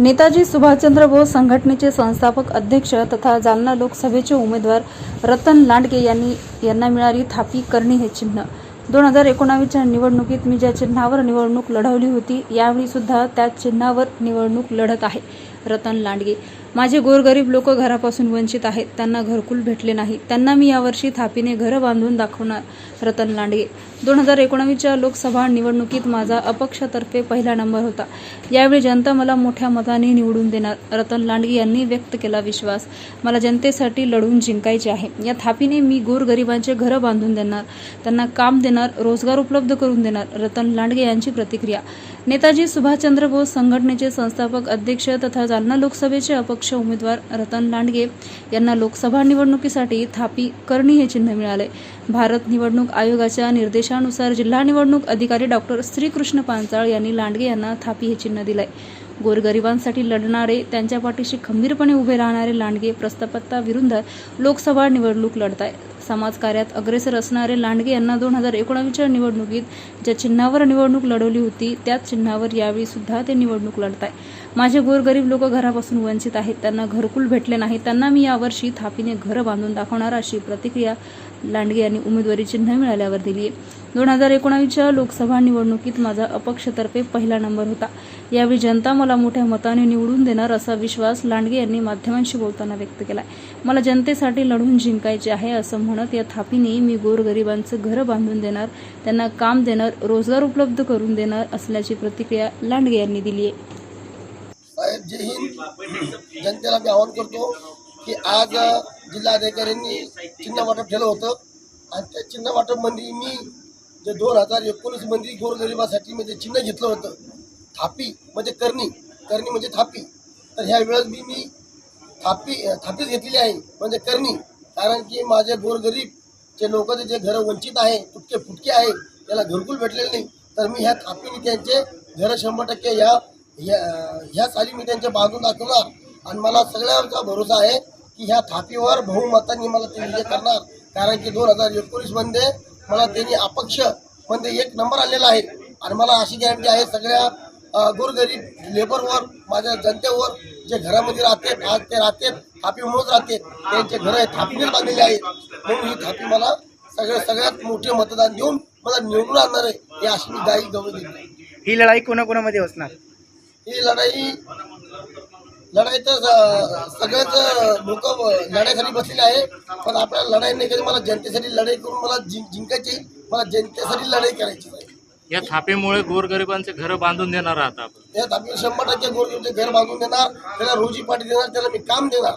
नेताजी सुभाषचंद्र बोस संघटनेचे संस्थापक अध्यक्ष तथा जालना लोकसभेचे उमेदवार रतन लांडगे यांनी यांना मिळाली थापी करणी हे चिन्ह. दोन हजार एकोणावीसच्या निवडणुकीत मी ज्या चिन्हावर निवडणूक लढवली होती यावेळी सुद्धा त्या चिन्हावर निवडणूक लढत आहे. रतन लांडगे. माझे गोरगरीब लोक घरापासून वंचित आहेत. त्यांना घरकुल भेटले नाही. त्यांना मी यावर्षी थापीने घरं बांधून दाखवणार रतन लांडगे. दोन हजार एकोणावीसच्या लोकसभा निवडणुकीत माझा अपक्षातर्फे पहिला नंबर होता. यावेळी जनता मला मोठ्या मताने निवडून देणार रतन लांडगे यांनी व्यक्त केला विश्वास. मला जनतेसाठी लढून जिंकायचे आहे. या थापीने मी गोरगरिबांचे घरं बांधून देणार त्यांना काम देणार रोजगार उपलब्ध करून देणार रतन लांडगे यांची प्रतिक्रिया. नेताजी सुभाषचंद्र बोस संघटनेचे संस्थापक अध्यक्ष तथा जालना लोकसभेचे अपक्ष उमेदवार रतन लांडगे यांना लोकसभा निवडणुकीसाठी थापी करणी हे चिन्ह मिळाले. भारत निवडणूक आयोगाच्या निर्देशानुसार जिल्हा निवडणूक अधिकारी डॉक्टर श्रीकृष्ण पांचाळ यांनी लांडगे यांना थापी हे चिन्ह दिलंय. गोरगरिबांसाठी लढणारे त्यांच्या पाठीशी खंबीरपणे उभे राहणारे लांडगे प्रस्तापत्ताविरुद्ध लोकसभा निवडणूक लढत आहे समाजकार्यात अग्रेसर असणारे लांडगे यांना दोन हजार एकोणावीसच्या निवडणुकीत ज्या चिन्हावर निवडणूक लढवली होती त्याच चिन्हावर यावेळी सुद्धा ते निवडणूक लढत आहे माझे गोरगरीब लोक घरापासून वंचित आहेत त्यांना घरकुल भेटले नाही त्यांना मी यावर्षी थापीने घरं बांधून दाखवणार अशी प्रतिक्रिया लांडगे यांनी उमेदवारी चिन्ह मिळाल्यावर दिली आहे दोन हजार एकोणावीसच्या लोकसभा निवडणुकीत माझा अपक्षतर्फे पहिला नंबर होता. यावेळी जनता मला मोठ्या मताने निवडून देणार असा विश्वास लांडगे यांनी माध्यमांशी बोलताना व्यक्त केला मला जनतेसाठी लढून जिंकायचे आहे असं म्हणत या थापीने मी गोरगरिबांचं घरं बांधून देणार त्यांना काम देणार रोजगार उपलब्ध करून देणार असल्याची प्रतिक्रिया लांडगे यांनी दिली आहे. साहेब जय हिंद. जनतेला मी आवाहन करतो की आज जिल्हाधिकाऱ्यांनी चिन्ह वाटप केलं होतं. आणि त्या चिन्ह वाटपमध्ये मी जे दोन हजार एकोणीसमध्ये गोरगरिबासाठी मी जे चिन्ह घेतलं होतं थापी म्हणजे करणी करणी म्हणजे थापी. तर ह्या वेळेस मी मी थापी थापीच घेतलेली आहे म्हणजे करणी. कारण की माझे गोरगरीब जे लोक जे घरं वंचित आहे तुटके फुटके आहे त्याला घरकुल भेटलेले नाही. तर मी ह्या थापीने त्यांचे घरं शंभर टक्के ह्या ह्या ह्या साली मी त्यांच्या बाजून दाखवणार. आणि मला सगळ्यांचा भरोसा आहे की ह्या थापीवर बहुमतांनी मला ते विजय करणार. कारण की दोन हजार एकोणीसमध्ये मला त्यांनी अपक्ष म्हणजे एक नंबर आलेला आहे. आणि मला अशी गॅरंटी आहे सगळ्या गोरगरीब लेबरवर माझ्या जनतेवर जे घरामध्ये राहते आज ते राहते थापी म्हणूनच राहते त्यांचे घर थापीनेच बांधलेले आहेत. म्हणून ही थापी मला सगळं सगळ्यात मोठे मतदान देऊन मला निवडून आणणार आहे ही अशी मी गाई गवळी दिली ही लढाई कोणाकोणामध्ये असणार? ही लढाई लढाई तर स- सगळेच लोक लढाईसाठी बसलेले आहे. पण आपल्याला लढाई नाही कधी मला जनतेसाठी लढाई करून मला जिं- जिंकायची. मला जनतेसाठी लढाई करायची या थापीमुळे गोरगरिबांचे घर बांधून देणार आहात आपण. यात आपण शंभर टक्के गोरगरीबचे घर बांधून देणार त्याला रोजी पाठी देणार त्याला मी काम देणार.